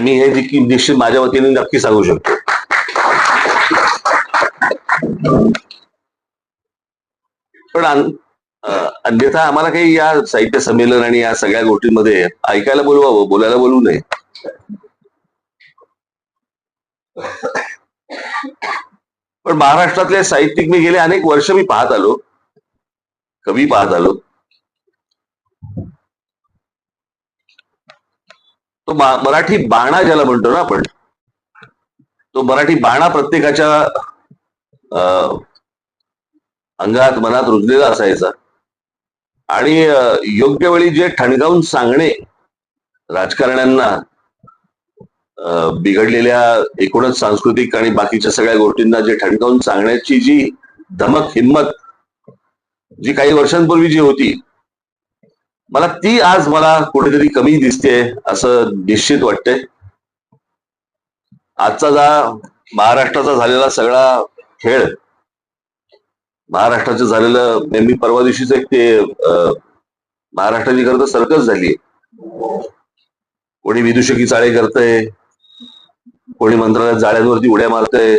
मी हे देखील निश्चित माझ्या वतीने नक्की सांगू शकतो. पण अन्यथा आम्हाला काही या साहित्य संमेलन आणि या सगळ्या गोष्टींमध्ये ऐकायला बोलवावं बोलायला बोलू नये. पण महाराष्ट्रातले साहित्यिक मी गेले अनेक वर्ष मी पाहत आलो. कवी पाहत आलो. तो मराठी बाणा ज्याला म्हणतो ना आपण तो मराठी बाणा प्रत्येकाच्या अं, अंगात मनात रुजलेला असायचा. आणि योग्य वेळी जे ठणकावून सांगणे राजकारण्यांना बिघडलेल्या एकूणच सांस्कृतिक आणि बाकीच्या सगळ्या गोष्टींना जे ठणकावून सांगण्याची जी धमक हिंमत जी काही वर्षांपूर्वी जी होती मला ती आज मला कुठेतरी कमी दिसते असं निश्चित वाटतंय. आजचा जा महाराष्ट्राचा झालेला सगळा खेळ महाराष्ट्राचं झालेलं नेहमी परवा दिवशीच एक ते महाराष्ट्राची खरं तर सर्कस झाली कोणी विदुषकी चाळे करतय कोणी मंत्रालयात जाळ्यांवरती उड्या मारतय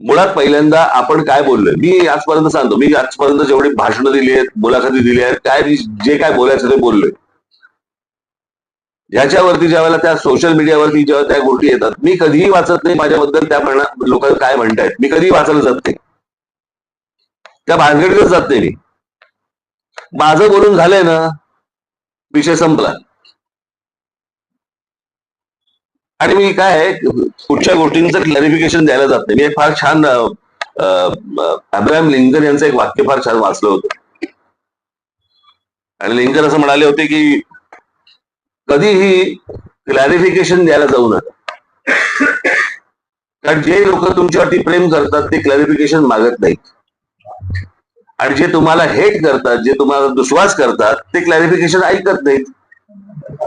मुळात पहिल्यांदा आपण काय बोललोय? मी आजपर्यंत सांगतो मी आजपर्यंत जेवढी भाषणं दिली आहेत मुलाखती दिली आहेत काय जे काय बोलायचं ते बोललोय. ह्याच्यावरती ज्या वेळेला त्या सोशल मीडियावरती जेव्हा त्या गोष्टी येतात मी कधीही वाचत नाही माझ्याबद्दल त्या लोक काय म्हणतायत. मी कधीही वाचायला जात नाही. त्या भानगडीतच जात नाही मी. माझं बोलून झालंय ना विषय संपला. आणि मी काय आहे, कुठच्या गोष्टींचं क्लॅरिफिकेशन द्यायला जात नाही. मी फार छान अब्राहम लिंकन यांचं एक वाक्य फार छान वाचलं होतं. आणि लिंकन असं म्हणाले होते की कधीही क्लॅरिफिकेशन द्यायला जाऊ नका. कारण जे लोक तुमच्यावरती प्रेम करतात ते क्लॅरिफिकेशन मागत नाहीत. आणि जे तुम्हाला हेट करतात जे तुम्हाला दुश्वास करतात ते क्लॅरिफिकेशन ऐकत नाहीत.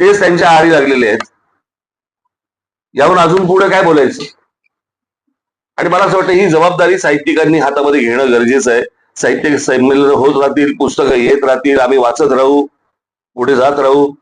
तेच त्यांच्या आहारी लागलेले आहेत. याहून अजून पुढे काय बोलायचं? आणि मला असं वाटतं ही जबाबदारी साहित्यिकांनी हातामध्ये घेणं गरजेचं आहे. साहित्य संमेलन होत राहतील पुस्तकं येत राहतील आम्ही वाचत राहू पुढे जात राहू.